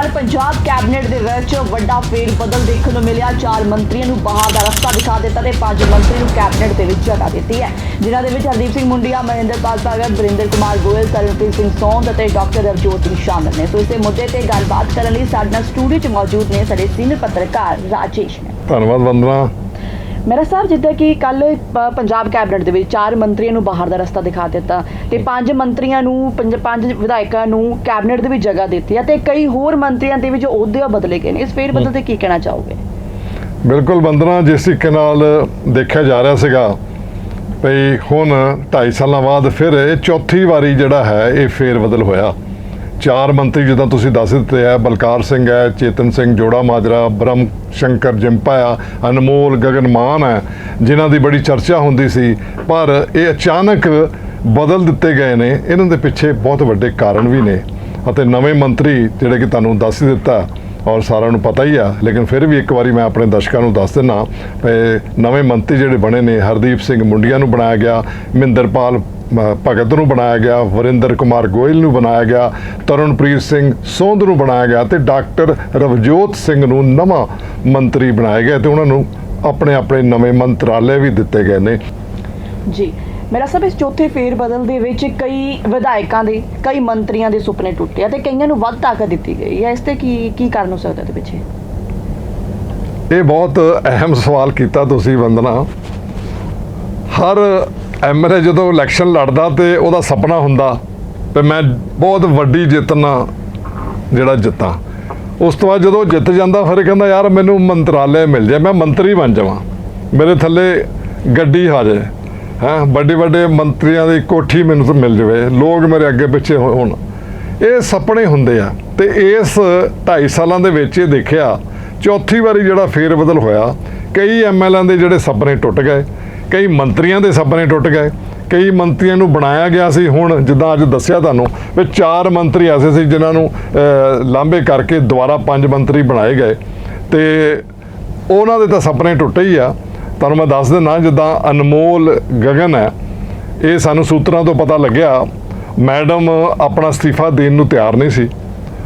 ਲਗਾਤਾਰ ਪੰਜਾਬ ਕੈਬਨਿਟ ਦੇ ਵਿੱਚ ਵੱਡਾ ਫੇਰ ਬਦਲ ਦੇਖਣ ਨੂੰ ਮਿਲਿਆ। ਚਾਰ ਮੰਤਰੀਆਂ ਨੂੰ ਬਾਹਰ ਦਾ ਰਸਤਾ ਦਿਖਾ ਦਿੱਤਾ ਤੇ ਪੰਜ ਮੰਤਰੀ ਨੂੰ ਕੈਬਨਿਟ ਦੇ ਵਿੱਚ ਜਗ੍ਹਾ ਦਿੱਤੀ ਹੈ। ਜਿਨ੍ਹਾਂ ਦੇ ਵਿੱਚ ਹਰਦੀਪ ਸਿੰਘ ਮੁੰਡੀਆ ਮਹਿੰਦਰਪਾਲ ਭਗਤ ਬਰਿੰਦਰ ਕੁਮਾਰ ਗੋਇਲ, ਤਰਨਪ੍ਰੀਤ ਸਿੰਘ ਸੌਂਦ ਅਤੇ ਡਾਕਟਰ ਰਵਜੋਤ ਸਿੰਘ ਸ਼ਾਮਲ ਨੇ। ਸੋ ਇਸੇ ਮੁੱਦੇ ਤੇ ਗੱਲਬਾਤ ਕਰਨ ਲਈ ਸਾਡੇ ਨਾਲ ਸਟੂਡੀਓ 'ਚ ਮੌਜੂਦ ਨੇ ਸਾਡੇ ਸੀਨੀਅਰ ਪੱਤਰਕਾਰ ਰਾਜੇਸ਼ ਧੰਨਵਾਦ ਵੰਦਨਾ। ਮੇਰਾ ਸਾਹਿਬ ਜਿੱਦਾਂ ਕਿ ਕੱਲ ਪੰਜਾਬ ਕੈਬਨਿਟ ਦੇ ਵਿੱਚ ਚਾਰ ਮੰਤਰੀਆਂ ਨੂੰ ਬਾਹਰ ਦਾ ਰਸਤਾ ਦਿਖਾ ਦਿੱਤਾ ਤੇ ਪੰਜ ਮੰਤਰੀਆਂ ਨੂੰ ਪੰਜ ਪੰਜ ਵਿਧਾਇਕਾਂ ਨੂੰ ਕੈਬਨਿਟ ਦੇ ਵਿੱਚ ਜਗ੍ਹਾ ਦਿੱਤੀ ਹੈ ਤੇ ਕਈ ਹੋਰ ਮੰਤਰੀਆਂ ਦੇ ਵਿੱਚ ਅਹੁਦੇ ਬਦਲੇ ਗਏ ਨੇ। ਇਸ ਫੇਰ ਬਦਲ ਤੇ ਕੀ ਕਹਿਣਾ ਚਾਹੋਗੇ? ਬਿਲਕੁਲ ਵੰਦਨਾ ਜਿਸ ਤਰੀਕੇ ਨਾਲ ਦੇਖਿਆ ਜਾ ਰਿਹਾ ਸੀਗਾ ਭਈ ਹੁਣ 2.5 ਸਾਲਾਂ ਬਾਅਦ ਫਿਰ ਇਹ ਚੌਥੀ ਵਾਰੀ ਜਿਹੜਾ ਹੈ ਇਹ ਫੇਰ ਬਦਲ ਹੋਇਆ। ਚਾਰ ਮੰਤਰੀ ਜਿੱਦਾਂ ਤੁਸੀਂ ਦੱਸ ਦਿੱਤੇ ਆ, ਬਲਕਾਰ ਸਿੰਘ ਹੈ, ਚੇਤਨ ਸਿੰਘ, ਜੋੜਾ ਮਾਜਰਾ, ਬ੍ਰਹਮ ਸ਼ੰਕਰ ਜਿੰਪਾ ਆ, ਅਨਮੋਲ ਗਗਨਮਾਨ ਹੈ ਜਿਨ੍ਹਾਂ ਦੀ ਬੜੀ ਚਰਚਾ ਹੁੰਦੀ ਸੀ, ਪਰ ਇਹ ਅਚਾਨਕ ਬਦਲ ਦਿੱਤੇ ਗਏ ਨੇ। ਇਹਨਾਂ ਦੇ ਪਿੱਛੇ ਬਹੁਤ ਵੱਡੇ ਕਾਰਨ ਵੀ ਨੇ ਅਤੇ ਨਵੇਂ ਮੰਤਰੀ ਜਿਹੜੇ ਕਿ ਤੁਹਾਨੂੰ ਦੱਸ ਹੀ ਦਿੱਤਾ, ਔਰ ਸਾਰਿਆਂ ਨੂੰ ਪਤਾ ਹੀ ਆ, ਲੇਕਿਨ ਫਿਰ ਵੀ ਇੱਕ ਵਾਰੀ ਮੈਂ ਆਪਣੇ ਦਰਸ਼ਕਾਂ ਨੂੰ ਦੱਸ ਦਿੰਨਾ ਨਵੇਂ ਮੰਤਰੀ ਜਿਹੜੇ ਬਣੇ ਨੇ, ਹਰਦੀਪ ਸਿੰਘ ਮੁੰਡੀਆਂ ਨੂੰ ਬਣਾਇਆ ਗਿਆ ਮਹਿੰਦਰਪਾਲ ਭਗਤ ਨੂੰ ਬਣਾਇਆ ਗਿਆ ਵਰਿੰਦਰ ਕੁਮਾਰ ਗੋਇਲ ਨੂੰ ਬਣਾਇਆ ਗਿਆ ਤਰਨਪ੍ਰੀਤ ਸਿੰਘ ਸੋਂਧ ਨੂੰ ਬਣਾਇਆ ਗਿਆ ਤੇ ਡਾਕਟਰ ਰਵਜੋਤ ਸਿੰਘ ਨੂੰ ਨਵਾਂ ਮੰਤਰੀ ਬਣਾਇਆ ਗਿਆ ਤੇ ਉਹਨਾਂ ਨੂੰ ਆਪਣੇ ਆਪਣੇ ਨਵੇਂ ਮੰਤਰਾਲੇ ਵੀ ਦਿੱਤੇ ਗਏ ਨੇ। ਜੀ ਮੇਰਾ ਸਭ ਇਸ ਚੌਥੇ ਫੇਰ ਬਦਲ ਦੇ ਵਿੱਚ ਕਈ ਵਿਧਾਇਕਾਂ ਦੇ ਕਈ ਮੰਤਰੀਆਂ ਦੇ ਸੁਪਨੇ ਟੁੱਟੇ ਆ ਤੇ ਕਈਆਂ ਨੂੰ ਵੱਧ ਤਾਕਤ ਦਿੱਤੀ ਗਈ ਹੈ ਇਸ ਤੇ ਕੀ ਕੀ ਕਾਰਨ ਹੋ ਸਕਦਾ ਇਹਦੇ ਪਿੱਛੇ? ਇਹ ਬਹੁਤ ਅਹਿਮ ਸਵਾਲ ਕੀਤਾ ਤੁਸੀਂ ਵੰਦਨਾ। ਹਰ ਐਮਐਲਏ ਜਦੋਂ ਇਲੈਕਸ਼ਨ ਲੜਦਾ ਤੇ ਉਹਦਾ ਸੁਪਨਾ ਹੁੰਦਾ ਤੇ ਮੈਂ ਬਹੁਤ ਵੱਡੀ ਜਿੱਤ ਨਾਲ ਜਿਹੜਾ ਜਿੱਤਾਂ। ਉਸ ਤੋਂ ਬਾਅਦ ਜਦੋਂ ਜਿੱਤ ਜਾਂਦਾ ਫਿਰ ਕਹਿੰਦਾ, ਯਾਰ, ਮੈਨੂੰ ਮੰਤਰਾਲੇ ਮਿਲ ਜਾਏ, ਮੈਂ ਮੰਤਰੀ ਬਣ ਜਾਵਾਂ। ਮੇਰੇ ਥੱਲੇ ਗੱਡੀ ਆ ਜਾਏ, ਹੈਂ, ਵੱਡੇ ਵੱਡੇ ਮੰਤਰੀਆਂ ਦੀ ਕੋਠੀ ਮੈਨੂੰ ਮਿਲ ਜਾਵੇ, ਲੋਕ ਮੇਰੇ ਅੱਗੇ ਪਿੱਛੇ ਹੋ- ਹੋਣ ਇਹ ਸੁਪਨੇ ਹੁੰਦੇ ਆ ਤੇ ਇਸ 2.5 ਸਾਲਾਂ ਦੇ ਵਿੱਚ ਇਹ ਦੇਖਿਆ, ਚੌਥੀ ਵਾਰੀ ਜਿਹੜਾ ਫੇਰ ਬਦਲ ਹੋਇਆ, ਕਈ ਐਮਐਲਏ ਦੇ ਜਿਹੜੇ ਸੁਪਨੇ ਟੁੱਟ ਗਏ। ਕਈ ਮੰਤਰੀਆਂ ਦੇ ਸਪਨੇ ਟੁੱਟ ਗਏ ਕਈ ਮੰਤਰੀਆਂ ਨੂੰ ਬਣਾਇਆ ਗਿਆ ਸੀ। ਹੁਣ ਜਿੱਦਾਂ ਅੱਜ ਦੱਸਿਆ ਤੁਹਾਨੂੰ ਵੀ ਚਾਰ ਮੰਤਰੀ ਐਸੇ ਸੀ ਜਿਨ੍ਹਾਂ ਨੂੰ ਅਹ, ਲਾਂਭੇ ਕਰਕੇ ਦੁਬਾਰਾ ਪੰਜ ਮੰਤਰੀ ਬਣਾਏ ਗਏ। ਤੇ ਉਹਨਾਂ ਦੇ ਤਾਂ ਸੁਪਨੇ ਟੁੱਟੇ ਹੀ ਆ। ਤੁਹਾਨੂੰ ਮੈਂ ਦੱਸ ਦਿੰਦਾ ਜਿੱਦਾਂ ਅਨਮੋਲ ਗਗਨ ਹੈ ਇਹ ਸਾਨੂੰ ਸੂਤਰਾਂ ਤੋਂ ਪਤਾ ਲੱਗਿਆ ਮੈਡਮ ਆਪਣਾ ਅਸਤੀਫਾ ਦੇਣ ਨੂੰ ਤਿਆਰ ਨਹੀਂ ਸੀ।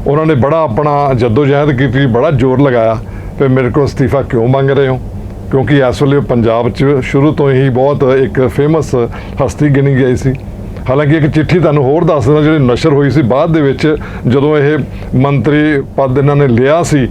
ਉਹਨਾਂ ਨੇ ਬੜਾ ਆਪਣਾ ਜਦੋਜਹਿਦ ਕੀਤੀ ਬੜਾ ਜ਼ੋਰ ਲਗਾਇਆ ਕਿ ਮੇਰੇ ਕੋਲ ਅਸਤੀਫਾ ਕਿਉਂ ਮੰਗ ਰਹੇ ਹੋ? ਕਿਉਂਕਿ ਇਸ ਵੇਲੇ ਪੰਜਾਬ 'ਚ ਸ਼ੁਰੂ ਤੋਂ ਹੀ ਬਹੁਤ ਇੱਕ ਫੇਮਸ ਹਸਤੀ ਗਿਣੀ ਗਈ ਸੀ। ਹਾਲਾਂਕਿ ਇੱਕ ਚਿੱਠੀ ਤੁਹਾਨੂੰ ਹੋਰ ਦੱਸ ਦਿੰਦਾ ਜਿਹੜੀ ਨਸ਼ਰ ਹੋਈ ਸੀ। ਬਾਅਦ ਦੇ ਵਿੱਚ ਜਦੋਂ ਇਹ ਮੰਤਰੀ ਪਦ ਇਹਨਾਂ ਨੇ ਲਿਆ ਸੀ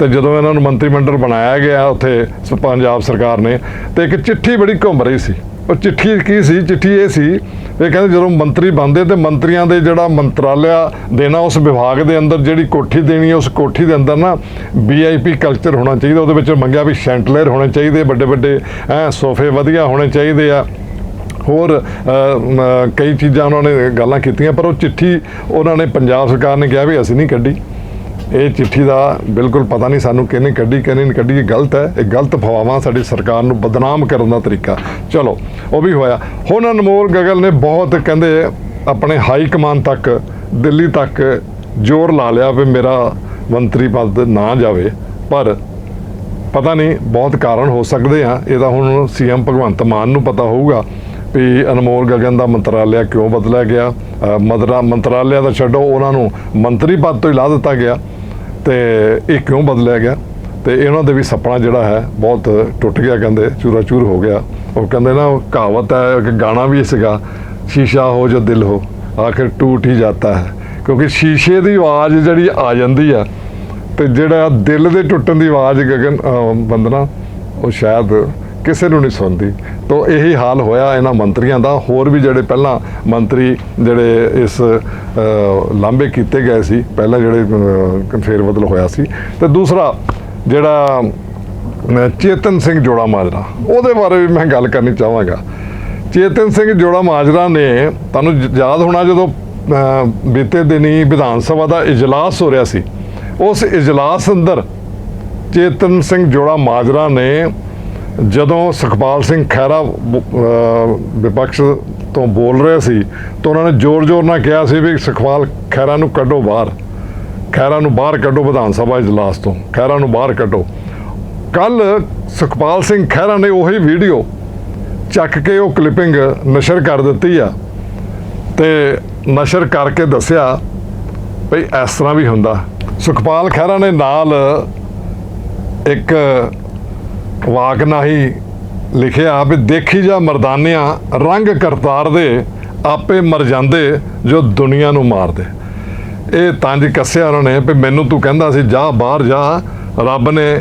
ਤੇ ਜਦੋਂ ਇਹਨਾਂ ਨੂੰ ਮੰਤਰੀ ਮੰਡਲ ਬਣਾਇਆ ਗਿਆ ਉੱਥੇ ਸ- ਪੰਜਾਬ ਸਰਕਾਰ ਨੇ, ਤੇ ਇੱਕ ਚਿੱਠੀ ਬੜੀ ਘੁੰਮ ਰਹੀ ਸੀ। ਉਹ ਚਿੱਠੀ ਕੀ ਸੀ? ਚਿੱਠੀ ਇਹ ਸੀ, ਇਹ ਕਹਿੰਦੇ ਜਦੋਂ ਮੰਤਰੀ ਬਣਦੇ ਤੇ ਮੰਤਰੀਆਂ ਦੇ ਜਿਹੜਾ ਮੰਤਰਾਲਿਆ ਦੇਣਾ ਉਸ ਵਿਭਾਗ ਦੇ ਅੰਦਰ ਜਿਹੜੀ ਕੋਠੀ ਦੇਣੀ ਹੈ, ਉਸ ਕੋਠੀ ਦੇ ਅੰਦਰ ਨਾ ਵੀਆਈਪੀ ਕਲਚਰ ਹੋਣਾ ਚਾਹੀਦਾ। ਉਹਦੇ ਵਿੱਚ ਮੰਗਿਆ ਵੀ ਸ਼ੈਂਟਲਰ ਹੋਣੇ ਚਾਹੀਦੇ, ਵੱਡੇ ਵੱਡੇ ਐ ਸੋਫੇ ਵਧੀਆ ਹੋਣੇ ਚਾਹੀਦੇ ਆ। ਹੋਰ ਕਈ ਚੀਜ਼ਾਂ ਉਹਨਾਂ ਨੇ ਗੱਲਾਂ ਕੀਤੀਆਂ, ਪਰ ਉਹ ਚਿੱਠੀ ਉਹਨਾਂ ਨੇ ਪੰਜਾਬ ਸਰਕਾਰ ਨੇ ਕਿਹਾ ਵੀ ਅਸੀਂ ਨਹੀਂ ਕੱਢੀ। ਇਹ ਚਿੱਠੀ ਦਾ ਬਿਲਕੁਲ ਪਤਾ ਨਹੀਂ ਸਾਨੂੰ ਕਿਹਨੇ ਕੱਢੀ ਕਿਹਨੇ ਨਹੀਂ ਕੱਢੀ ਇਹ ਗਲਤ ਹੈ। ਇਹ ਗਲਤ ਫਵਾਵਾਂ ਸਾਡੀ ਸਰਕਾਰ ਨੂੰ ਬਦਨਾਮ ਕਰਨ ਦਾ ਤਰੀਕਾ। ਚਲੋ ਉਹ ਵੀ ਹੋਇਆ। ਹੁਣ ਅਨਮੋਲ ਗਗਲ ਨੇ ਬਹੁਤ ਕਹਿੰਦੇ ਆਪਣੇ ਹਾਈ ਕਮਾਨ ਤੱਕ ਦਿੱਲੀ ਤੱਕ ਜ਼ੋਰ ਲਾ ਲਿਆ ਵੀ ਮੇਰਾ ਮੰਤਰੀ ਪਦ ਨਾ ਜਾਵੇ। ਪਰ ਪਤਾ ਨਹੀਂ ਬਹੁਤ ਕਾਰਨ ਹੋ ਸਕਦੇ ਆ। ਇਹਦਾ ਹੁਣ ਸੀਐਮ ਭਗਵੰਤ ਮਾਨ ਨੂੰ ਪਤਾ ਹੋਊਗਾ ਵੀ ਅਨਮੋਲ ਗਗਨ ਦਾ ਮੰਤਰਾਲਿਆ ਕਿਉਂ ਬਦਲਿਆ ਗਿਆ। ਅ, ਮਦਰਾ ਮੰਤਰਾਲਿਆ ਦਾ ਛੱਡੋ ਉਹਨਾਂ ਨੂੰ ਮੰਤਰੀ ਪਦ ਤੋਂ ਹੀ ਲਾ ਦਿੱਤਾ ਗਿਆ। ਤੇ ਇਹ ਕਿਉਂ ਬਦਲਿਆ ਗਿਆ? ਤੇ ਇਹਨਾਂ ਦੇ ਵੀ ਸੁਪਨਾ ਜਿਹੜਾ ਹੈ, ਬਹੁਤ ਟੁੱਟ ਗਿਆ ਕਹਿੰਦੇ ਚੂਰਾ ਚੂਰ ਹੋ ਗਿਆ। ਉਹ ਕਹਿੰਦੇ ਨਾ, ਉਹ ਕਹਾਵਤ ਹੈ ਕਿ ਗਾਣਾ ਵੀ ਸੀਗਾ, ਸ਼ੀਸ਼ਾ ਹੋ ਜੋ ਦਿਲ ਹੋ, ਆਖਿਰ ਟੂਟ ਹੀ ਜਾਂਦਾ ਹੈ। ਕਿਉਂਕਿ ਸ਼ੀਸ਼ੇ ਦੀ ਆਵਾਜ਼ ਜਿਹੜੀ ਆ ਜਾਂਦੀ ਆ, ਤੇ ਜਿਹੜਾ ਦਿਲ ਦੇ ਟੁੱਟਣ ਦੀ ਆਵਾਜ਼ ਗਗਨ, ਅਹ, ਬੰਦਨਾ, ਉਹ ਸ਼ਾਇਦ ਕਿਸੇ ਨੂੰ ਨਹੀਂ ਸੁਣਦੀ। ਤੋਂ ਇਹੀ ਹਾਲ ਹੋਇਆ ਇਹਨਾਂ ਮੰਤਰੀਆਂ ਦਾ। ਹੋਰ ਵੀ ਜਿਹੜੇ ਪਹਿਲਾਂ ਮੰਤਰੀ ਜਿਹੜੇ ਇਸ ਅਹ, ਲਾਂਭੇ ਕੀਤੇ ਗਏ ਸੀ ਪਹਿਲਾਂ ਜਿਹੜੇ ਅਹ, ਫੇਰ ਬਦਲ ਹੋਇਆ ਸੀ। ਤੇ ਦੂਸਰਾ ਜਿਹੜਾ ਚੇਤਨ ਸਿੰਘ ਜੋੜਾ ਮਾਜਰਾ ਉਹਦੇ ਬਾਰੇ ਵੀ ਮੈਂ ਗੱਲ ਕਰਨੀ ਚਾਹਾਂਗਾ। ਚੇਤਨ ਸਿੰਘ ਜੋੜਾ ਮਾਜਰਾ ਨੇ ਤੁਹਾਨੂੰ ਯਾਦ ਹੋਣਾ ਜਦੋਂ ਬੀਤੇ ਦਿਨੀ ਵਿਧਾਨ ਸਭਾ ਦਾ ਇਜਲਾਸ ਹੋ ਰਿਹਾ ਸੀ ਉਸ ਇਜਲਾਸ ਅੰਦਰ ਚੇਤਨ ਸਿੰਘ ਜੋੜਾ ਮਾਜਰਾ ਨੇ ਜਦੋਂ ਸੁਖਪਾਲ ਸਿੰਘ ਖਹਿਰਾ ਬ- ਅਹ, ਵਿਪਕਸ਼ ਤੋਂ ਬੋਲ ਰਹੇ ਸੀ ਤਾਂ ਉਹਨਾਂ ਨੇ ਜ਼ੋਰ-ਜ਼ੋਰ ਨਾਲ ਕਿਹਾ ਸੀ ਵੀ ਸੁਖਪਾਲ ਖਹਿਰਾ ਨੂੰ ਕੱਢੋ ਬਾਹਰ। ਖਹਿਰਾ ਨੂੰ ਬਾਹਰ ਕੱਢੋ ਵਿਧਾਨ ਸਭਾ ਇਜਲਾਸ ਤੋਂ। ਖਹਿਰਾ ਨੂੰ ਬਾਹਰ ਕੱਢੋ। ਕੱਲ ਸੁਖਪਾਲ ਸਿੰਘ ਖਹਿਰਾ ਨੇ ਉਹੀ ਵੀਡੀਓ ਚੱਕ ਕੇ ਉਹ ਕਲਿੱਪਿੰਗ ਨਸ਼ਰ ਕਰ ਦਿੱਤੀ ਆ ਤੇ ਨਸ਼ਰ ਕਰਕੇ ਦੱਸਿਆ ਭਈ ਇਸ ਤਰ੍ਹਾਂ ਵੀ ਹੁੰਦਾ। ਸੁਖਪਾਲ ਖਹਿਰਾ ਨੇ ਨਾਲ ਇੱਕ ਵਾਕਨਾਹੀ ਲਿਖਿਆ ਵੀ ਦੇਖੀ ਜਾ ਮਰਦਾਨਿਆਂ, ਰੰਗ ਕਰਤਾਰ ਦੇ ਆਪੇ ਮਰ ਜਾਂਦੇ ਜੋ ਦੁਨੀਆ ਨੂੰ ਮਾਰਦੇ। ਇਹ ਤੰਜ ਕੱਸਿਆ ਉਹਨਾਂ ਨੇ ਵੀ ਮੈਨੂੰ ਤੂੰ ਕਹਿੰਦਾ ਸੀ, ਜਾ ਬਾਹਰ ਜਾ, ਰੱਬ ਨੇ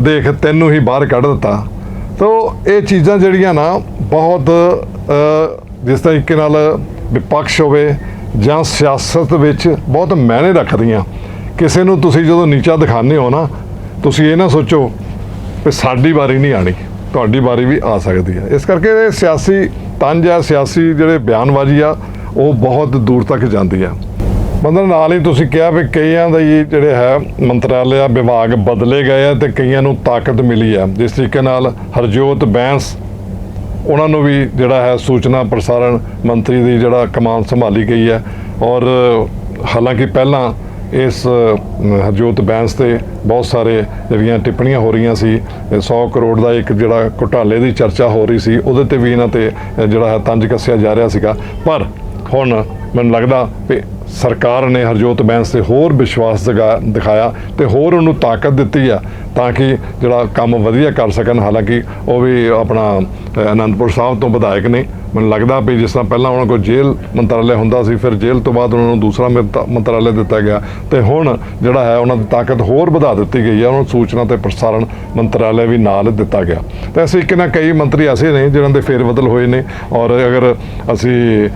ਦੇਖ ਤੈਨੂੰ ਹੀ ਬਾਹਰ ਕੱਢ ਦਿੱਤਾ। ਤੋ ਇਹ ਚੀਜ਼ਾਂ ਜਿਹੜੀਆਂ ਨਾ ਬਹੁਤ ਜਿਸ ਤਰੀਕੇ ਨਾਲ ਵਿਪਕਸ਼ ਹੋਵੇ ਜਾਂ ਸਿਆਸਤ ਵਿੱਚ ਬਹੁਤ ਮਾਇਨੇ ਰੱਖਦੀਆਂ। ਕਿਸੇ ਨੂੰ ਤੁਸੀਂ ਜਦੋਂ ਨੀਚਾ ਦਿਖਾਉਂਦੇ ਹੋ ਨਾ, ਤੁਸੀਂ ਇਹ ਨਾ ਸੋਚੋ ਕਿ ਸਾਡੀ ਵਾਰੀ ਨਹੀਂ ਆਣੀ, ਤੁਹਾਡੀ ਵਾਰੀ ਵੀ ਆ ਸਕਦੀ ਹੈ। ਇਸ ਕਰਕੇ ਇਹ ਸਿਆਸੀ ਤੰਜ ਆ, ਸਿਆਸੀ ਜਿਹੜੇ ਬਿਆਨਬਾਜ਼ੀ ਆ, ਉਹ ਬਹੁਤ ਦੂਰ ਤੱਕ ਜਾਂਦੀ ਆ। ਮਤਲਬ ਨਾਲ ਹੀ ਤੁਸੀਂ ਕਿਹਾ ਵੀ ਕਈਆਂ ਦਾ ਹੀ ਜਿਹੜੇ ਹੈ ਮੰਤਰਾਲਿਆ ਵਿਭਾਗ ਬਦਲੇ ਗਏ ਆ ਤੇ ਕਈਆਂ ਨੂੰ ਤਾਕਤ ਮਿਲੀ ਆ। ਜਿਸ ਤਰੀਕੇ ਨਾਲ ਹਰਜੋਤ ਬੈਂਸ, ਉਹਨਾਂ ਨੂੰ ਵੀ ਜਿਹੜਾ ਹੈ ਸੂਚਨਾ ਪ੍ਰਸਾਰਣ ਮੰਤਰੀ ਦੀ ਜਿਹੜਾ ਕਮਾਨ ਸੰਭਾਲੀ ਗਈ ਹੈ। ਔਰ ਹਾਲਾਂਕਿ ਪਹਿਲਾਂ ਇਸ ਹਰਜੋਤ ਬੈਂਸ ਤੇ ਬਹੁਤ ਸਾਰੇ ਜਿਹੜੀਆਂ ਟਿੱਪਣੀਆਂ ਹੋ ਰਹੀਆਂ ਸੀ, ਇਹ 100 ਕਰੋੜ ਦਾ ਇੱਕ ਜਿਹੜਾ ਘੁਟਾਲੇ ਦੀ ਚਰਚਾ ਹੋ ਰਹੀ ਸੀ, ਉਹਦੇ ਤੇ ਵੀ ਇਹਨਾਂ ਤੇ ਜਿਹੜਾ ਹੈ ਤੰਜ ਕੱਸਿਆ ਜਾ ਰਿਹਾ ਸੀਗਾ। ਪਰ ਹੁਣ ਮੈਨੂੰ ਲੱਗਦਾ ਵੀ ਸਰਕਾਰ ਨੇ ਹਰਜੋਤ ਬੈਂਸ ਤੇ ਹੋਰ ਵਿਸ਼ਵਾਸ ਜਗਾ ਦਿਖਾਇਆ ਤੇ ਹੋਰ ਉਹਨੂੰ ਤਾਕਤ ਦਿੱਤੀ ਆ ਤਾਂ ਕਿ ਜਿਹੜਾ ਕੰਮ ਵਧੀਆ ਕਰ ਸਕਣ। ਹਾਲਾਂਕਿ ਉਹ ਵੀ ਆਪਣਾ ਅਨੰਦਪੁਰ ਸਾਹਿਬ ਤੋਂ ਵਿਧਾਇਕ ਨੇ। ਮੈਨੂੰ ਲੱਗਦਾ ਵੀ ਜਿਸ ਤਰ੍ਹਾਂ ਪਹਿਲਾਂ ਉਹਨਾਂ ਕੋਲ ਜੇਲ੍ਹ ਮੰਤਰਾਲੇ ਹੁੰਦਾ ਸੀ, ਫਿਰ ਜੇਲ੍ਹ ਤੋਂ ਬਾਅਦ ਉਹਨਾਂ ਨੂੰ ਦੂਸਰਾ ਮੰਤ- ਮੰਤਰਾਲੇ ਦਿੱਤਾ ਗਿਆ। ਤੇ ਹੁਣ ਜਿਹੜਾ ਹੈ ਉਹਨਾਂ ਦੀ ਤਾਕਤ ਹੋਰ ਵਧਾ ਦਿੱਤੀ ਗਈ ਹੈ। ਉਹਨਾਂ ਨੂੰ ਸੂਚਨਾ ਤੇ ਪ੍ਰਸਾਰਣ ਮੰਤਰਾਲੇ ਵੀ ਨਾਲ ਦਿੱਤਾ ਗਿਆ। ਤੇ ਅਸੀਂ ਤਰੀਕੇ ਕਈ ਮੰਤਰੀ ਐਸੇ ਨੇ ਜਿਨ੍ਹਾਂ ਦੇ ਫੇਰ ਬਦਲ ਹੋਏ ਨੇ। ਔਰ ਅਗਰ ਅਸੀਂ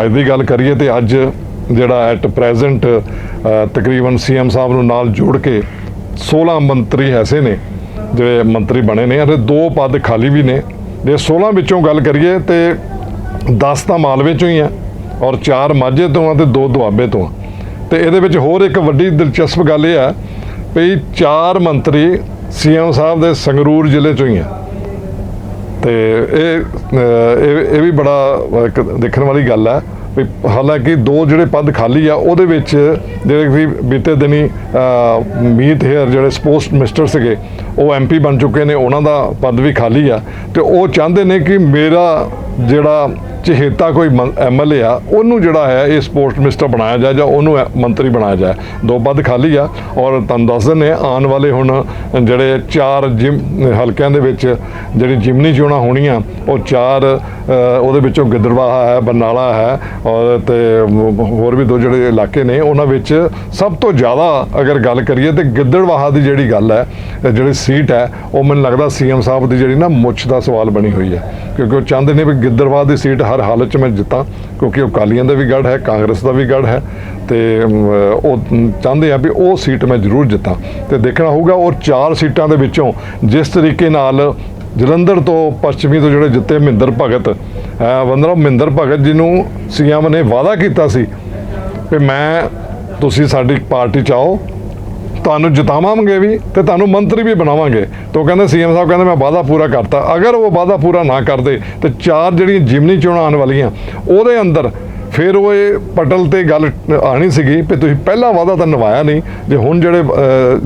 ਅੱਜ ਦੀ ਗੱਲ ਕਰੀਏ ਤੇ ਅੱਜ ਜਿਹੜਾ ਐਟ ਪ੍ਰੈਜ਼ੈਂਟ ਤਕਰੀਬਨ ਸੀਐਮ ਸਾਹਿਬ ਨੂੰ ਨਾਲ ਜੋੜ ਕੇ 16 ਮੰਤਰੀ ਐਸੇ ਨੇ, ਜਿਹੜੇ ਮੰਤਰੀ ਬਣੇ ਨੇ, ਅਤੇ ਦੋ ਪਦ ਖਾਲੀ ਵੀ ਨੇ। ਜੇ 16 ਵਿੱਚੋਂ ਗੱਲ ਕਰੀਏ ਤੇ 10 ਤਾਂ ਮਾਲਵੇ ਚੋਂ ਹੀ ਆ, ਔਰ 4 ਮਾਝੇ ਤੋਂ ਆ ਤੇ 2 ਦੁਆਬੇ ਤੋਂ ਆ। ਤੇ ਇਹਦੇ ਵਿੱਚ ਹੋਰ ਇੱਕ ਵੱਡੀ ਦਿਲਚਸਪ ਗੱਲ ਇਹ ਆ ਵੀ ਚਾਰ ਮੰਤਰੀ ਸੀਐਮ ਸਾਹਿਬ ਦੇ ਸੰਗਰੂਰ ਜ਼ਿਲ੍ਹੇ ਚੋਂ ਹੀ ਆ। ਤੇ ਇਹ ਇਹ ਵੀ ਬੜਾ ਇੱਕ ਦੇਖਣ ਵਾਲੀ ਗੱਲ ਹੈ ਵੀ ਹਾਲਾਂਕਿ ਦੋ ਜਿਹੜੇ ਪਦ ਖਾਲੀ ਆ, ਉਹਦੇ ਵਿੱਚ ਜਿਹੜੇ ਵੀ ਬੀਤੇ ਦਿਨੀ ਮੀਤ ਹੇਅਰ ਜਿਹੜੇ ਸਪੋਰਟਸ ਮਿਨਿਸਟਰ ਸੀਗੇ, ਉਹ ਐਮਪੀ ਬਣ ਚੁੱਕੇ ਨੇ, ਉਹਨਾਂ ਦਾ ਪਦ ਵੀ ਖਾਲੀ ਆ। ਤੇ ਉਹ ਚਾਹੁੰਦੇ ਨੇ ਕਿ ਮੇਰਾ ਜਿਹੜਾ ਚਹੇਤਾ ਕੋਈ ਐਮਐਲਏ ਆ, ਉਹਨੂੰ ਜਿਹੜਾ ਹੈ ਇਹ ਸਪੋਰਟਸ ਮਿਨਿਸਟਰ ਬਣਾਇਆ ਜਾਏ ਜਾਂ ਉਹਨੂੰ ਐ- ਮੰਤਰੀ ਬਣਾਇਆ ਜਾਏ। ਦੋ ਪਦ ਖਾਲੀ ਆ ਔਰ ਤੁਹਾਨੂੰ ਦੱਸ ਦਿੰਦੇ ਆਉਣ ਵਾਲੇ ਹੁਣ ਜਿਹੜੇ ਚਾਰ ਜਿਮ ਹਲਕਿਆਂ ਦੇ ਵਿੱਚ ਜਿਹੜੀ ਜਿਮਨੀ ਚੋਣਾਂ ਹੋਣੀਆਂ, ਉਹ ਚਾਰ ਉਹਦੇ ਵਿੱਚੋਂ ਗਿੱਦੜਵਾਹਾ ਹੈ, ਬਰਨਾਲਾ ਹੈ ਔਰ ਤੇ ਮ- ਹੋਰ ਵੀ ਦੋ ਜਿਹੜੇ ਇਲਾਕੇ ਨੇ, ਉਹਨਾਂ ਵਿੱਚ ਸਭ ਤੋਂ ਜ਼ਿਆਦਾ ਅਗਰ ਗੱਲ ਕਰੀਏ ਤੇ ਗਿੱਦੜਵਾਹਾ ਦੀ ਜਿਹੜੀ ਗੱਲ ਹੈ ਜਿਹੜੀ ਸੀਟ ਹੈ, ਉਹ ਮੈਨੂੰ ਲੱਗਦਾ ਸੀਐਮ ਸਾਹਿਬ ਦੀ ਜਿਹੜੀ ਨਾ ਮੁੱਛ ਦਾ ਸਵਾਲ ਬਣੀ ਹੋਈ ਹੈ। ਕਿਉਂਕਿ ਉਹ ਚਾਹੁੰਦੇ ਨੇ ਵੀ ਗਿੱਦੜਵਾਹਾ ਦੀ ਸੀਟ ਹਰ ਹਾਲਤ 'ਚ ਮੈਂ ਜਿੱਤਾਂ, ਕਿਉਂਕਿ ਉਹ ਅਕਾਲੀਆਂ ਦਾ ਵੀ ਗੜ ਹੈ, ਕਾਂਗਰਸ ਦਾ ਵੀ ਗੜ ਹੈ ਤੇ ਉਹ ਚਾਹੁੰਦੇ ਆ ਵੀ ਉਹ ਸੀਟ ਮੈਂ ਜ਼ਰੂਰ ਜਿੱਤਾਂ। ਤੇ ਦੇਖਣਾ ਹੋਊਗਾ ਔਰ ਚਾਰ ਸੀਟਾਂ ਦੇ ਵਿੱਚੋਂ ਜਿਸ ਤਰੀਕੇ ਨਾਲ ਜਲੰਧਰ ਤੋਂ ਪੱਛਮੀ ਤੋਂ ਜਿਹੜੇ ਜਿੱਤੇ ਮਹਿੰਦਰ ਭਗਤ, ਅਹ ਮਹਿੰਦਰ ਭਗਤ ਜੀ ਨੂੰ ਸੀਐਮ ਨੇ ਵਾਅਦਾ ਕੀਤਾ ਸੀ ਕਿ ਮੈਂ, ਤੁਸੀਂ ਸਾਡੀ ਪਾਰਟੀ ਚ ਆਓ ਤੁਹਾਨੂੰ ਜਿਤਾਵਾਂਗੇ ਵੀ ਤੇ ਤੁਹਾਨੂੰ ਮੰਤਰੀ ਵੀ ਬਣਾਵਾਂਗੇ। ਤੇ ਉਹ ਕਹਿੰਦੇ, ਸੀਐਮ ਸਾਹਿਬ ਕਹਿੰਦੇ, ਮੈਂ ਵਾਅਦਾ ਪੂਰਾ ਕਰਤਾ। ਅਗਰ ਉਹ ਵਾਅਦਾ ਪੂਰਾ ਨਾ ਕਰਦੇ ਤੇ ਚਾਰ ਜਿਹੜੀਆਂ ਜਿਮਨੀ ਚੋਣਾਂ ਆਉਣ ਵਾਲੀਆਂ, ਉਹਦੇ ਅੰਦਰ ਫਿਰ ਉਹ ਇਹ ਪਟਲ ਤੇ ਗੱਲ ਆਣੀ ਸੀਗੀ ਕਿ ਤੁਸੀਂ ਪਹਿਲਾ ਵਾਅਦਾ ਤਾਂ ਨਿਭਾਇਆ ਨਹੀਂ ਜੇ ਹੁਣ ਜਿਹੜੇ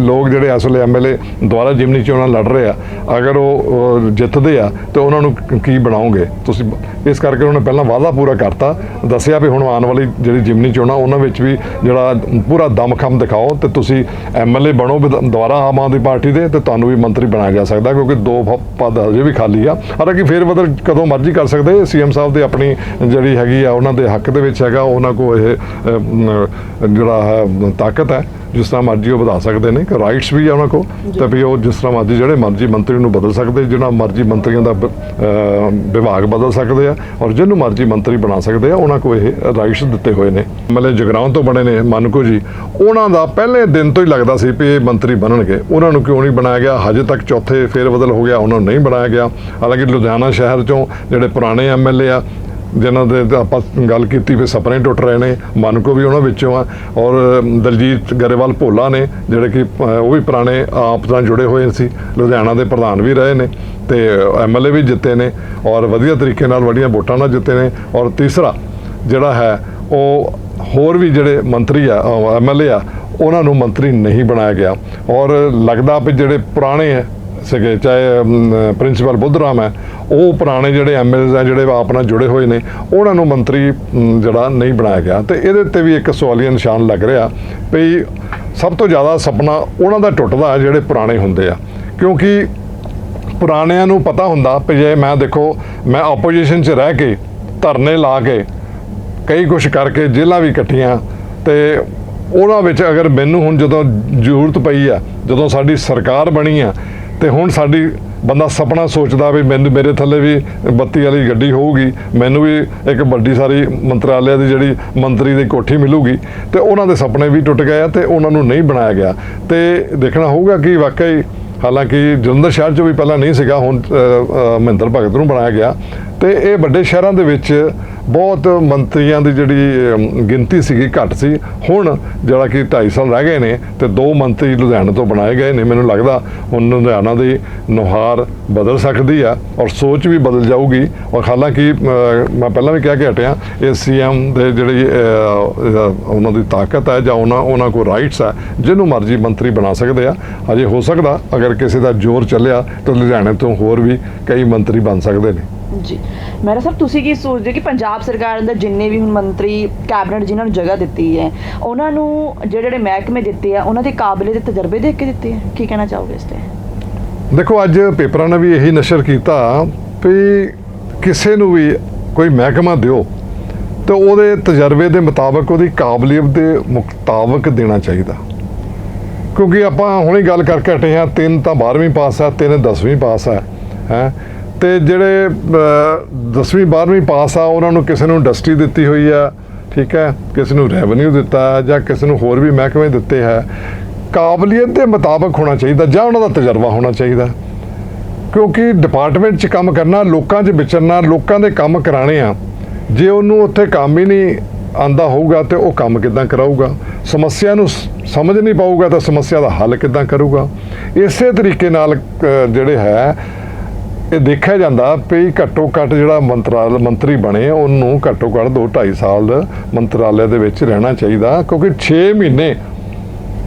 ਲੋਕ ਜਿਹੜੇ ਇਸ ਵੇਲੇ ਐਮਐਲਏ ਦੁਆਰਾ ਜਿਮਨੀ ਚੋਣਾਂ ਲੜ ਰਹੇ ਆ, ਅਗਰ ਉਹ ਜਿੱਤਦੇ ਆ, ਤੇ ਉਹਨਾਂ ਨੂੰ ਕੀ ਬਣਾਓਗੇ? ਤੁਸੀਂ ਇਸ ਕਰਕੇ ਉਹਨੇ ਪਹਿਲਾਂ ਵਾਅਦਾ ਪੂਰਾ ਕਰਤਾ, ਦੱਸਿਆ ਵੀ ਹੁਣ ਆਉਣ ਵਾਲੀ ਜਿਹੜੀ ਜਿਮਨੀ ਚੋਣਾਂ, ਉਹਨਾਂ ਵਿੱਚ ਵੀ ਜਿਹੜਾ ਪੂਰਾ ਦਮਖਮ ਦਿਖਾਓ ਤੇ ਤੁਸੀਂ ਐਮਐਲਏ ਬਣੋ ਵਿਧ- ਦੁਬਾਰਾ ਆਮ ਆਦਮੀ ਪਾਰਟੀ ਦੇ, ਤੇ ਤੁਹਾਨੂੰ ਵੀ ਮੰਤਰੀ ਬਣਾਇਆ ਜਾ ਸਕਦਾ, ਕਿਉਂਕਿ ਦੋ ਪਦ ਹਜੇ ਵੀ ਖਾਲੀ ਆ। ਹਾਲਾਂਕਿ ਫੇਰ ਬਦਲ ਕਦੋਂ ਮਰਜ਼ੀ ਕਰ ਸਕਦੇ, ਸੀਐਮ ਸਾਹਿਬ ਦੇ ਆਪਣੀ ਜਿਹੜੀ ਹੈਗੀ ਆ, ਉਹਨਾਂ ਦੇ ਹੱਕ ਦੇ ਵਿੱਚ ਹੈਗਾ ਉਹਨਾਂ ਕੋ ਇਹ ਜਿਹੜਾ ਹੈ ਤਾਕਤ ਹੈ ਜਿਸ ਤਰ੍ਹਾਂ ਮਰਜ਼ੀ ਉਹ ਵਧਾ ਸਕਦੇ ਨੇ ਕਿ ਰਾਈਟਸ ਵੀ ਆ ਉਹਨਾਂ ਕੋ ਤੇ ਵੀ ਉਹ ਜਿਸ ਤਰ੍ਹਾਂ ਮਰਜ਼ੀ ਜਿਹੜੇ ਮਰਜ਼ੀ ਮੰਤਰੀ ਨੂੰ ਬਦਲ ਸਕਦੇ ਜਿਹੜਾ ਮਰਜ਼ੀ ਮੰਤਰੀਆਂ ਦਾ ਵਿਭਾਗ ਬਦਲ ਸਕਦੇ ਆ ਔਰ ਜਿਹਨੂੰ ਮਰਜ਼ੀ ਮੰਤਰੀ ਬਣਾ ਸਕਦੇ ਆ ਉਹਨਾਂ ਕੋ ਇਹ ਰਾਈਟਸ ਦਿੱਤੇ ਹੋਏ ਨੇ। ਮਤਲਬ ਜਗਰਾਉਂ ਤੋਂ ਬਣੇ ਨੇ ਮਨਕੋ ਜੀ ਉਹਨਾਂ ਦਾ ਪਹਿਲੇ ਦਿਨ ਤੋਂ ਹੀ ਲੱਗਦਾ ਸੀ ਵੀ ਇਹ ਮੰਤਰੀ ਬਣਨਗੇ। ਉਹਨਾਂ ਨੂੰ ਕਿਉਂ ਨਹੀਂ ਬਣਾਇਆ ਗਿਆ? ਹਜੇ ਤੱਕ ਚੌਥੇ ਫੇਰ ਬਦਲ ਹੋ ਗਿਆ ਉਹਨਾਂ ਨੂੰ ਨਹੀਂ ਬਣਾਇਆ ਗਿਆ। ਹਾਲਾਂਕਿ ਲੁਧਿਆਣਾ ਸ਼ਹਿਰ ਚੋਂ ਜਿਹੜੇ ਪੁਰਾਣੇ ਐਮਐਲਏ ਆ ਜਿਨ੍ਹਾਂ ਦੇ ਆਪਾਂ ਗੱਲ ਕੀਤੀ ਵੀ ਸੁਪਨੇ ਟੁੱਟ ਰਹੇ ਨੇ ਮਨ ਕੋ ਵੀ ਉਹਨਾਂ ਵਿੱਚੋਂ ਆ, ਔਰ ਦਲਜੀਤ ਗਰੇਵਾਲ ਭੋਲਾ ਨੇ, ਜਿਹੜੇ ਕਿ ਉਹ ਵੀ ਪੁਰਾਣੇ ਆਪ ਨਾਲ ਜੁੜੇ ਹੋਏ ਸੀ, ਲੁਧਿਆਣਾ ਦੇ ਪ੍ਰਧਾਨ ਵੀ ਰਹੇ ਨੇ, ਤੇ ਐਮਐਲਏ ਵੀ ਜਿੱਤੇ ਨੇ, ਔਰ ਵਧੀਆ ਤਰੀਕੇ ਨਾਲ ਵੱਡੀਆਂ ਵੋਟਾਂ ਨਾਲ ਜਿੱਤੇ ਨੇ, ਔਰ ਤੀਸਰਾ ਜਿਹੜਾ ਹੈ, ਉਹ ਹੋਰ ਵੀ ਜਿਹੜੇ ਮੰਤਰੀ ਆ ਐਮਐਲਏ ਆ, ਉਹਨਾਂ ਨੂੰ ਮੰਤਰੀ ਨਹੀਂ ਬਣਾਇਆ ਗਿਆ, ਔਰ ਲੱਗਦਾ ਵੀ ਜਿਹੜੇ ਪੁਰਾਣੇ ਸੀਗੇ, ਚਾਹੇ ਪ੍ਰਿੰਸੀਪਲ ਬੁੱਧ ਰਾਮ ਹੈ, ਉਹ ਪੁਰਾਣੇ ਜਿਹੜੇ ਐਮਐਲਏ ਆ, ਜਿਹੜੇ ਆਪਣਾ ਜੁੜੇ ਹੋਏ ਨੇ, ਉਹਨਾਂ ਨੂੰ ਮੰਤਰੀ ਜਿਹੜਾ ਨਹੀਂ ਬਣਾਇਆ ਗਿਆ। ਤੇ ਇਹਦੇ ਤੇ ਵੀ ਇੱਕ ਸਵਾਲੀਆ ਨਿਸ਼ਾਨ ਲੱਗ ਰਿਹਾ ਵੀ ਸਭ ਤੋਂ ਜ਼ਿਆਦਾ ਸੁਪਨਾ ਉਹਨਾਂ ਦਾ ਟੁੱਟਦਾ ਜਿਹੜੇ ਪੁਰਾਣੇ ਹੁੰਦੇ ਆ। ਕਿਉਂਕਿ ਪੁਰਾਣਿਆਂ ਨੂੰ ਪਤਾ ਹੁੰਦਾ ਵੀ ਜੇ ਮੈਂ ਦੇਖੋ, ਮੈਂ ਆਪੋਜੀਸ਼ਨ 'ਚ ਰਹਿ ਕੇ ਧਰਨੇ ਲਾ ਕੇ ਕਈ ਕੁਛ ਕਰਕੇ ਜੇਲ੍ਹਾਂ ਵੀ ਇਕੱਠੀਆਂ ਤੇ ਉਹਨਾਂ ਵਿੱਚ ਅਗਰ ਮੈਨੂੰ ਹੁਣ ਜਦੋਂ ਜ਼ਰੂਰਤ ਪਈ ਆ, ਜਦੋਂ ਸਾਡੀ ਸਰਕਾਰ ਬਣੀ ਆ ਤੇ ਹੁਣ ਸਾਡੀ ਬੰਦਾ ਸੁਪਨਾ ਸੋਚਦਾ ਵੀ ਮੈਨੂੰ ਮੇਰੇ ਥੱਲੇ ਵੀ ਬੱਤੀ ਵਾਲੀ ਗੱਡੀ ਹੋਊਗੀ, ਮੈਨੂੰ ਵੀ ਇੱਕ ਵੱਡੀ ਸਾਰੀ ਮੰਤਰਾਲਿਆ ਦੀ ਜਿਹੜੀ ਮੰਤਰੀ ਦੀ ਕੋਠੀ ਮਿਲੂਗੀ ਤੇ ਉਹਨਾਂ ਦੇ ਸੁਪਨੇ ਵੀ ਟੁੱਟ ਗਏ ਆ ਤੇ ਉਹਨਾਂ ਨੂੰ ਨਹੀਂ ਬਣਾਇਆ ਗਿਆ। ਤੇ ਦੇਖਣਾ ਹੋਊਗਾ ਕਿ ਵਾਕਈ ਹਾਲਾਂਕਿ ਜਲੰਧਰ ਸ਼ਹਿਰ 'ਚ ਵੀ ਪਹਿਲਾਂ ਨਹੀਂ ਸੀਗਾ, ਹੁਣ ਮਹਿੰਦਰ ਭਗਤ ਨੂੰ ਬਣਾਇਆ ਗਿਆ। ਤੇ ਇਹ ਵੱਡੇ ਸ਼ਹਿਰਾਂ ਦੇ ਵਿੱਚ ਬਹੁਤ ਮੰਤਰੀਆਂ ਦੀ ਜਿਹੜੀ ਗਿਣਤੀ ਸੀਗੀ ਘੱਟ ਸੀ। ਹੁਣ ਜਿਹੜਾ ਕਿ 2.5 ਸਾਲ ਰਹਿ ਗਏ ਨੇ ਤੇ ਦੋ ਮੰਤਰੀ ਲੁਧਿਆਣਾ ਤੋਂ ਬਣਾਏ ਗਏ ਨੇ। ਮੈਨੂੰ ਲੱਗਦਾ ਹੁਣ ਲੁਧਿਆਣਾ ਦੀ ਨੁਹਾਰ ਬਦਲ ਸਕਦੀ ਆ ਔਰ ਸੋਚ ਵੀ ਬਦਲ ਜਾਊਗੀ। ਔਰ ਹਾਲਾਂਕਿ ਮੈਂ ਪਹਿਲਾਂ ਵੀ ਕਹਿ ਕੇ ਹਟਿਆ, ਇਹ ਸੀਐਮ ਦੇ ਜਿਹੜੀ ਉਹਨਾਂ ਦੀ ਤਾਕਤ ਹੈ ਜਾਂ ਉਹਨਾਂ ਉਹਨਾਂ ਕੋਲ ਰਾਈਟਸ ਹੈ ਜਿਹਨੂੰ ਮਰਜ਼ੀ ਮੰਤਰੀ ਬਣਾ ਸਕਦੇ ਆ। ਅਜੇ ਹੋ ਸਕਦਾ ਅਗਰ ਕਿਸੇ ਦਾ ਜ਼ੋਰ ਚੱਲਿਆ ਤਾਂ ਲੁਧਿਆਣੇ ਤੋਂ ਹੋਰ ਵੀ ਕਈ ਮੰਤਰੀ ਬਣ ਸਕਦੇ ਨੇ। ਜੀ। ਮੇਰਾ ਸਾਹਿਬ ਤੁਸੀਂ ਕੀ ਸੋਚਦੇ ਹੋ ਕਿ ਪੰਜਾਬ ਸਰਕਾਰ ਅੰਦਰ ਜਿੰਨੇ ਵੀ ਹੁਣ ਮੰਤਰੀ, ਕੈਬਨਿਟ ਜਿਨ੍ਹਾਂ ਨੂੰ ਜਗ੍ਹਾ ਦਿੱਤੀ ਹੈ, ਉਹਨਾਂ ਨੂੰ ਜਿਹੜੇ ਜਿਹੜੇ ਮਹਿਕਮੇ ਦਿੱਤੇ ਆ, ਉਹਨਾਂ ਦੇ ਕਾਬਲੇ ਦੇ ਤਜਰਬੇ ਦੇਖ ਕੇ ਦਿੱਤੇ ਆ? ਕੀ ਕਹਿਣਾ ਚਾਹੋਗੇ ਇਸ ਤੇ? ਦੇਖੋ, ਅੱਜ ਪੇਪਰਾਂ ਨੇ ਵੀ ਇਹੀ ਨਸ਼ਰ ਕੀਤਾ ਵੀ ਕਿਸੇ ਨੂੰ ਵੀ ਕੋਈ ਮਹਿਕਮਾ ਦਿਓ ਤੇ ਉਹਦੇ ਤਜਰਬੇ ਦੇ ਮੁਤਾਬਕ ਉਹਦੀ ਕਾਬਲੀਅਤ ਦੇ ਮੁਤਾਬਕ ਦੇਣਾ ਚਾਹੀਦਾ। ਕਿਉਂਕਿ ਆਪਾਂ ਹੁਣੇ ਗੱਲ ਕਰਕੇ ਹਟੇ ਹਾਂ, ਤਿੰਨ ਤਾਂ 12ਵੀਂ ਪਾਸ ਆ, ਤਿੰਨ 10ਵੀਂ ਪਾਸ ਆ, ਹੈ। ਤੇ ਜਿਹੜੇ 10ਵੀਂ 12ਵੀਂ ਪਾਸ ਆ, ਉਹਨਾਂ ਨੂੰ ਕਿਸੇ ਨੂੰ ਇੰਡਸਟਰੀ ਦਿੱਤੀ ਹੋਈ ਆ, ਠੀਕ ਹੈ, ਕਿਸੇ ਨੂੰ ਰੈਵਨਿਊ ਦਿੱਤਾ ਜਾਂ ਕਿਸੇ ਨੂੰ ਹੋਰ ਵੀ ਮਹਿਕਮੇ ਦਿੱਤੇ ਹੈ, ਕਾਬਲੀਅਤ ਦੇ ਮੁਤਾਬਕ ਹੋਣਾ ਚਾਹੀਦਾ ਜਾਂ ਉਹਨਾਂ ਦਾ ਤਜਰਬਾ ਹੋਣਾ ਚਾਹੀਦਾ। ਕਿਉਂਕਿ ਡਿਪਾਰਟਮੈਂਟ 'ਚ ਕੰਮ ਕਰਨਾ, ਲੋਕਾਂ 'ਚ ਵਿਚਰਨਾ, ਲੋਕਾਂ ਦੇ ਕੰਮ ਕਰਾਣੇ ਆ, ਜੇ ਉਹਨੂੰ ਉੱਥੇ ਕੰਮ ਹੀ ਨਹੀਂ ਆਂਦਾ ਹੋਊਗਾ ਤੇ ਉਹ ਕੰਮ ਕਿੱਦਾਂ ਕਰਾਊਗਾ? ਸਮੱਸਿਆ ਨੂੰ ਸਮਝ ਨਹੀਂ ਪਾਊਗਾ ਤਾਂ ਸਮੱਸਿਆ ਦਾ ਹੱਲ ਕਿੱਦਾਂ ਕਰੂਗਾ? ਇਸੇ ਤਰੀਕੇ ਨਾਲ ਜਿਹੜੇ ਹੈ ਇਹ ਦੇਖਿਆ ਜਾਂਦਾ ਵੀ ਘੱਟੋ ਘੱਟ ਜਿਹੜਾ ਮੰਤਰਾਲ ਮੰਤਰੀ ਬਣੇ, ਉਹਨੂੰ ਘੱਟੋ ਘੱਟ 2 2.5 ਸਾਲ ਮੰਤਰਾਲੇ ਦੇ ਵਿੱਚ ਰਹਿਣਾ ਚਾਹੀਦਾ, ਕਿਉਂਕਿ 6 ਮਹੀਨੇ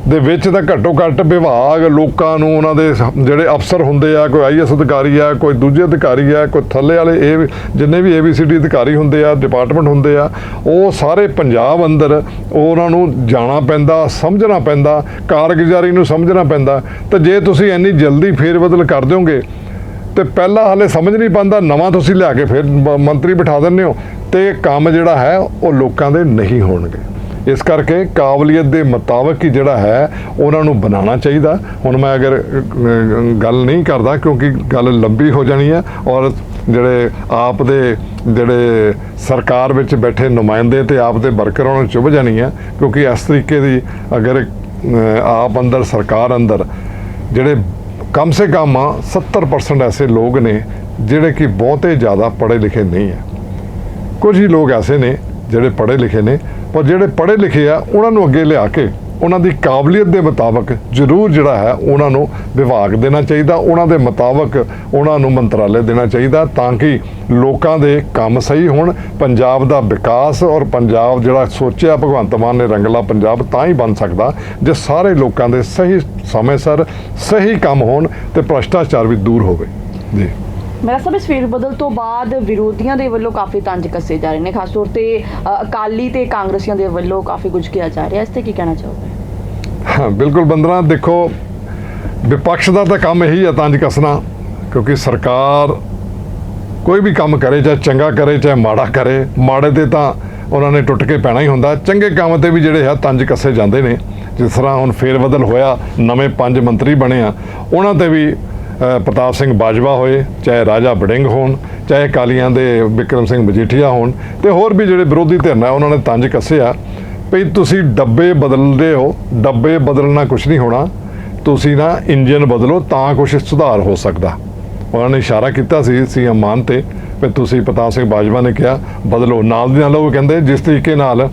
ਦੇ ਵਿੱਚ ਤਾਂ ਘੱਟੋ ਘੱਟ ਵਿਭਾਗ, ਲੋਕਾਂ ਨੂੰ ਉਹਨਾਂ ਦੇ ਜਿਹੜੇ ਅਫਸਰ ਹੁੰਦੇ ਆ, ਕੋਈ ਆਈਐਸ ਅਧਿਕਾਰੀ ਆ, ਕੋਈ ਦੂਜੇ ਅਧਿਕਾਰੀ ਆ, ਕੋਈ ਥੱਲੇ ਵਾਲੇ ਇਹ ਵੀ- ਜਿੰਨੇ ਵੀ ਏਬੀਸੀਡੀ ਅਧਿਕਾਰੀ ਹੁੰਦੇ ਆ ਡਿਪਾਰਟਮੈਂਟ ਹੁੰਦੇ ਆ, ਉਹ ਸਾਰੇ ਪੰਜਾਬ ਅੰਦਰ ਉਹਨਾਂ ਨੂੰ ਜਾਣਾ ਪੈਂਦਾ, ਸਮਝਣਾ ਪੈਂਦਾ, ਕਾਰਗੁਜ਼ਾਰੀ ਨੂੰ ਸਮਝਣਾ ਪੈਂਦਾ। ਤਾਂ ਜੇ ਤੁਸੀਂ ਇੰਨੀ ਜਲਦੀ ਫੇਰਬਦਲ ਕਰ ਦਿਓਗੇ ਤੇ ਪਹਿਲਾਂ ਹਾਲੇ ਸਮਝ ਨਹੀਂ ਪਾਉਂਦਾ ਨਵਾਂ ਤੁਸੀਂ ਲਿਆ ਕੇ ਫਿਰ ਮ- ਮੰਤਰੀ ਬਿਠਾ ਦਿੰਦੇ ਹੋ ਤੇ ਕੰਮ ਜਿਹੜਾ ਹੈ, ਉਹ ਲੋਕਾਂ ਦੇ ਨਹੀਂ ਹੋਣਗੇ। ਇਸ ਕਰਕੇ ਕਾਬਲੀਅਤ ਦੇ ਮੁਤਾਬਕ ਹੀ ਜਿਹੜਾ ਹੈ, ਉਹਨਾਂ ਨੂੰ ਬਣਾਉਣਾ ਚਾਹੀਦਾ। ਹੁਣ ਮੈਂ ਅਗਰ ਗੱਲ ਨਹੀਂ ਕਰਦਾ ਕਿਉਂਕਿ ਗੱਲ ਲੰਬੀ ਹੋ ਜਾਣੀ ਹੈ ਔਰ ਜਿਹੜੇ ਆਪ ਦੇ ਜਿਹੜੇ ਸਰਕਾਰ ਵਿੱਚ ਬੈਠੇ ਨੁਮਾਇੰਦੇ ਤੇ ਆਪ ਦੇ ਵਰਕਰਾਂ ਨੂੰ ਚੁੱਭ ਜਾਣੀ ਹੈ, ਕਿਉਂਕਿ ਇਸ ਤਰੀਕੇ ਦੀ ਅਗਰ ਆਪ ਅੰਦਰ ਸਰਕਾਰ ਅੰਦਰ ਜਿਹੜੇ ਕਮ ਸੇ ਕਮ 70% ਐਸੇ ਲੋਕ ਨੇ ਜਿਹੜੇ ਕਿ ਬਹੁਤੇ ਜ਼ਿਆਦਾ ਪੜ੍ਹੇ ਲਿਖੇ ਨਹੀਂ ਹੈ। ਕੁਝ ਹੀ ਲੋਕ ਐਸੇ ਨੇ ਜਿਹੜੇ ਪੜ੍ਹੇ ਲਿਖੇ ਨੇ, ਪਰ ਜਿਹੜੇ ਪੜ੍ਹੇ ਲਿਖੇ ਆ, ਉਹਨਾਂ ਨੂੰ ਅੱਗੇ ਲਿਆ ਕੇ ਉਹਨਾਂ ਦੀ ਕਾਬਲੀਅਤ ਦੇ ਮੁਤਾਬਕ ਜ਼ਰੂਰ ਜਿਹੜਾ ਹੈ ਉਹਨਾਂ ਨੂੰ ਵਿਭਾਗ ਦੇਣਾ ਚਾਹੀਦਾ, ਉਹਨਾਂ ਦੇ ਮੁਤਾਬਕ ਉਹਨਾਂ ਨੂੰ ਮੰਤਰਾਲੇ ਦੇਣਾ ਚਾਹੀਦਾ ਤਾਂ ਕਿ ਲੋਕਾਂ ਦੇ ਕੰਮ ਸਹੀ ਹੋਣ, ਪੰਜਾਬ ਦਾ ਵਿਕਾਸ ਔਰ ਪੰਜਾਬ ਜਿਹੜਾ ਸੋਚਿਆ ਭਗਵੰਤ ਮਾਨ ਨੇ ਰੰਗਲਾ ਪੰਜਾਬ ਤਾਂ ਹੀ ਬਣ ਸਕਦਾ ਜੇ ਸਾਰੇ ਲੋਕਾਂ ਦੇ ਸਹੀ ਸਮੇਂ ਸਿਰ ਸਹੀ ਕੰਮ ਹੋਣ ਤੇ ਭ੍ਰਸ਼ਟਾਚਾਰ ਵੀ ਦੂਰ ਹੋਵੇ। ਜੀ। ਮੇਰਾ ਸਭ ਇਸ ਫੇਰ ਬਦਲ ਤੋਂ ਬਾਅਦ ਵਿਰੋਧੀਆਂ ਦੇ ਵੱਲੋਂ ਕਾਫੀ ਤੰਜ ਕੱਸੇ ਜਾ ਰਹੇ ਨੇ, ਖਾਸ ਤੌਰ ਤੇ ਅਕਾਲੀ ਤੇ ਕਾਂਗਰਸੀਆਂ ਦੇ ਵੱਲੋਂ ਕਾਫੀ ਕੁਝ ਕਿਹਾ ਜਾ ਰਿਹਾ, ਇਸ ਤੇ ਕੀ ਕਹਿਣਾ ਚਾਹੋਗੇ? ਹਾਂ, ਬਿਲਕੁਲ ਬੰਦਨਾ ਦੇਖੋ, ਵਿਪਕਸ਼ ਦਾ ਤਾਂ ਕੰਮ ਇਹੀ ਹੈ ਤੰਜ ਕੱਸਣਾ, ਕਿਉਂਕਿ ਸਰਕਾਰ ਕੋਈ ਵੀ ਕੰਮ ਕਰੇ, ਚਾਹੇ ਚੰਗਾ ਕਰੇ, ਚਾਹੇ ਮਾੜਾ ਕਰੇ, ਮਾੜੇ ਤੇ ਤਾਂ ਉਹਨਾਂ ਨੇ ਟੁੱਟ ਕੇ ਪੈਣਾ ਹੀ ਹੁੰਦਾ, ਚੰਗੇ ਕੰਮ ਤੇ ਵੀ ਜਿਹੜੇ ਹੈ ਤੰਜ ਕੱਸੇ ਜਾਂਦੇ ਨੇ, ਜਿਸ ਤਰ੍ਹਾਂ ਹੁਣ ਫੇਰ ਬਦਲ ਹੋਇਆ, ਨਵੇਂ ਪੰਜ ਮੰਤਰੀ ਬਣੇ ਆ, ਉਹਨਾਂ ਤੇ ਵੀ ਪ੍ਰਤਾਪ ਸਿੰਘ ਬਾਜਵਾ ਹੋਏ, ਚਾਹੇ ਰਾਜਾ ਬੜਿੰਗ ਹੋਣ, ਚਾਹੇ ਕਾਲੀਆਂ ਦੇ ਵਿਕਰਮ ਸਿੰਘ ਮਜੀਠੀਆ ਹੋਣ ਤੇ ਹੋਰ ਵੀ ਜਿਹੜੇ ਵਿਰੋਧੀ ਧਿਰ ਨੇ, ਉਹਨਾਂ ਨੇ ਤੰਜ ਕੱਸਿਆ ਆ ਵੀ ਤੁਸੀਂ ਡੱਬੇ ਬਦਲਦੇ ਹੋ, ਡੱਬੇ ਬਦਲਣਾ ਕੁਝ ਨਹੀਂ ਹੋਣਾ, ਤੁਸੀਂ ਨਾ ਇੰਜਨ ਬਦਲੋ ਤਾਂ ਕੁਝ ਸੁਧਾਰ ਹੋ ਸਕਦਾ। ਉਹਨਾਂ ਨੇ ਇਸ਼ਾਰਾ ਕੀਤਾ ਸੀ ਸੀਐਮ ਮਾਨ ਤੇ ਵੀ ਤੁਸੀਂ ਪ੍ਰਤਾਪ ਸਿੰਘ ਬਾਜਵਾ ਨੇ ਕਿਹਾ, ਬਦਲੋ। ਨਾਲ ਦੀ ਨਾਲ ਉਹ ਕਹਿੰਦੇ, ਜਿਸ ਤਰੀਕੇ ਨਾਲ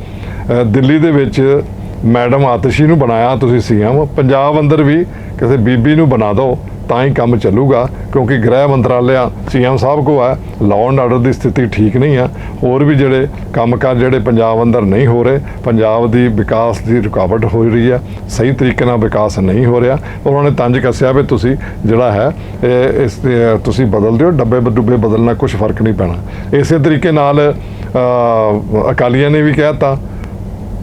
ਦਿੱਲੀ ਦੇ ਵਿੱਚ ਮੈਡਮ ਆਤਸ਼ੀ ਨੂੰ ਬਣਾਇਆ ਤੁਸੀਂ ਸੀਐਮ, ਪੰਜਾਬ ਅੰਦਰ ਵੀ ਕਿਸੇ ਬੀਬੀ ਨੂੰ ਬਣਾ ਦਿਓ ਤਾਂ ਹੀ ਕੰਮ ਚੱਲੂਗਾ, ਕਿਉਂਕਿ ਗ੍ਰਹਿ ਮੰਤਰਾਲਿਆ, ਸੀਐਮ ਸਾਹਿਬ ਕੋ ਹੈ ਲਾਅ ਐਂਡ ਆਰਡਰ ਦੀ ਸਥਿਤੀ ਠੀਕ ਨਹੀਂ ਆ ਹੋਰ ਵੀ ਜਿਹੜੇ ਕੰਮਕਾਰ ਜਿਹੜੇ ਪੰਜਾਬ ਅੰਦਰ ਨਹੀਂ ਹੋ ਰਹੇ, ਪੰਜਾਬ ਦੀ ਵਿਕਾਸ ਦੀ ਰੁਕਾਵਟ ਹੋ ਰਹੀ ਹੈ, ਸਹੀ ਤਰੀਕੇ ਨਾਲ ਵਿਕਾਸ ਨਹੀਂ ਹੋ ਰਿਹਾ। ਉਹਨਾਂ ਨੇ ਤੰਜ ਕੱਸਿਆ ਵੀ ਤੁਸੀਂ ਜਿਹੜਾ ਹੈ, ਇਹ ਇਸ ਤੁਸੀਂ ਬਦਲ ਦਿਓ, ਡੱਬੇ ਡੁੱਬੇ ਬਦਲਣਾ ਕੁਝ ਫ਼ਰਕ ਨਹੀਂ ਪੈਣਾ। ਇਸੇ ਤਰੀਕੇ ਨਾਲ ਅਕਾਲੀਆਂ ਨੇ ਵੀ ਕਹਿਤਾ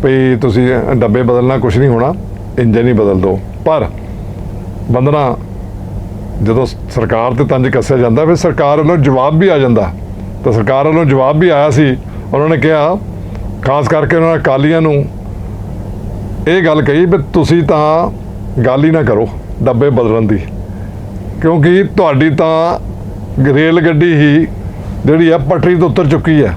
ਵੀ ਤੁਸੀਂ ਡੱਬੇ ਬਦਲਣਾ ਕੁਝ ਨਹੀਂ ਹੋਣਾ ਇੰਜਨ ਹੀ ਬਦਲ ਦਿਓ। ਪਰ ਬੰਦਨਾ ਜਦੋਂ ਸਰਕਾਰ ਤੇ ਤੰਜ ਕੱਸਿਆ ਜਾਂਦਾ, ਫਿਰ ਸਰਕਾਰ ਵੱਲੋਂ ਜਵਾਬ ਵੀ ਆ ਜਾਂਦਾ। ਤਾਂ ਸਰਕਾਰ ਵੱਲੋਂ ਜਵਾਬ ਵੀ ਆਇਆ ਸੀ। ਉਹਨਾਂ ਨੇ ਕਿਹਾ, ਖਾਸ ਕਰਕੇ ਉਹਨਾਂ ਨੇ ਅਕਾਲੀਆਂ ਨੂੰ ਇਹ ਗੱਲ ਕਹੀ ਵੀ ਤੁਸੀਂ ਤਾਂ ਗੱਲ ਹੀ ਨਾ ਕਰੋ ਡੱਬੇ ਬਦਲਣ ਦੀ। ਕਿਉਂਕਿ ਤੁਹਾਡੀ ਤਾਂ ਰੇਲ ਗੱਡੀ ਹੀ ਜਿਹੜੀ ਆ ਪਟਰੀ ਤੋਂ ਉਤਰ ਚੁੱਕੀ ਹੈ।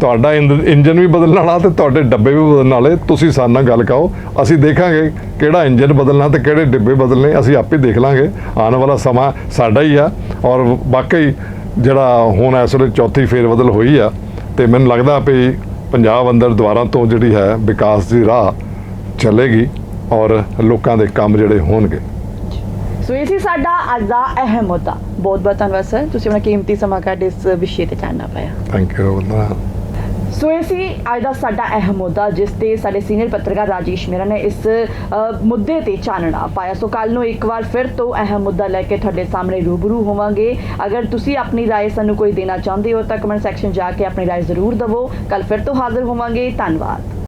ਤੁਹਾਡਾ ਇੰਜ- ਇੰਜਨ ਵੀ ਬਦਲਣ ਵਾਲਾ ਤੇ ਤੁਹਾਡੇ ਡੱਬੇ ਵੀ ਬਦਲਣ ਵਾਲੇ ਤੁਸੀਂ ਸਾਡੇ ਨਾਲ ਗੱਲ ਕਹੋ ਅਸੀਂ ਦੇਖਾਂਗੇ ਕਿਹੜਾ ਇੰਜਨ ਬਦਲਣਾ ਤੇ ਕਿਹੜੇ ਡੱਬੇ ਬਦਲਣੇ ਅਸੀਂ ਆਪੇ ਦੇਖ ਲਾਂਗੇ। ਆਉਣ ਵਾਲਾ ਸਮਾਂ ਸਾਡਾ ਹੀ ਆ ਔਰ ਵਾਕਈ ਜਿਹੜਾ ਹੁਣ ਇਸ ਵੇਲੇ ਚੌਥੀ ਫੇਰ ਬਦਲ ਹੋਈ ਆ ਤੇ ਮੈਨੂੰ ਲੱਗਦਾ ਵੀ ਪੰਜਾਬ ਅੰਦਰ ਦੁਆਰਾ ਤੋਂ ਜਿਹੜੀ ਹੈ ਵਿਕਾਸ ਦੀ ਰਾਹ ਚੱਲੇਗੀ ਔਰ ਲੋਕਾਂ ਦੇ ਕੰਮ ਜਿਹੜੇ ਹੋਣਗੇ। ਸੋ ਇਹ ਸੀ ਸਾਡਾ ਅੱਜ ਦਾ ਅਹਿਮ ਮੁੱਦਾ। ਬਹੁਤ ਬਹੁਤ ਧੰਨਵਾਦ ਸਰ। ਤੁਸੀਂ ਆਪਣਾ ਕੀਮਤੀ ਸਮਾਂ ਕੱਢ ਇਸ ਵਿਸ਼ੇ ਤੇ ਜਾਣਨਾ ਪਾਇਆ। ਥੈਂਕ ਯੂ ਵੰਦਨਾ ਸੋ ਇਹ ਸੀ ਅੱਜ ਦਾ ਸਾਡਾ ਅਹਿਮ ਮੁੱਦਾ ਜਿਸ ਤੇ ਸਾਡੇ ਸੀਨੀਅਰ ਪੱਤਰਕਾਰ ਰਾਜੇਸ਼ ਮੇਰਾ ਨੇ ਇਸ ਅ, ਮੁੱਦੇ ਤੇ ਚਾਨਣਾ ਪਾਇਆ ਸੋ ਕੱਲ ਨੂੰ ਇੱਕ ਵਾਰ ਫਿਰ ਤੋਂ ਅਹਿਮ ਮੁੱਦਾ ਲੈ ਕੇ ਤੁਹਾਡੇ ਸਾਹਮਣੇ ਰੂਬਰੂ ਹੋਵਾਂਗੇ ਅਗਰ ਤੁਸੀਂ ਆਪਣੀ رائے ਸਾਨੂੰ ਕੋਈ ਦੇਣਾ ਚਾਹੁੰਦੇ ਹੋ ਤਾਂ ਕਮੈਂਟ ਸੈਕਸ਼ਨ ਜਾ ਕੇ ਆਪਣੀ رائے ਜ਼ਰੂਰ ਦਿਵੋ ਕੱਲ ਫਿਰ ਤੋਂ ਹਾਜ਼ਰ ਹੋਵਾਂਗੇ ਧੰਨਵਾਦ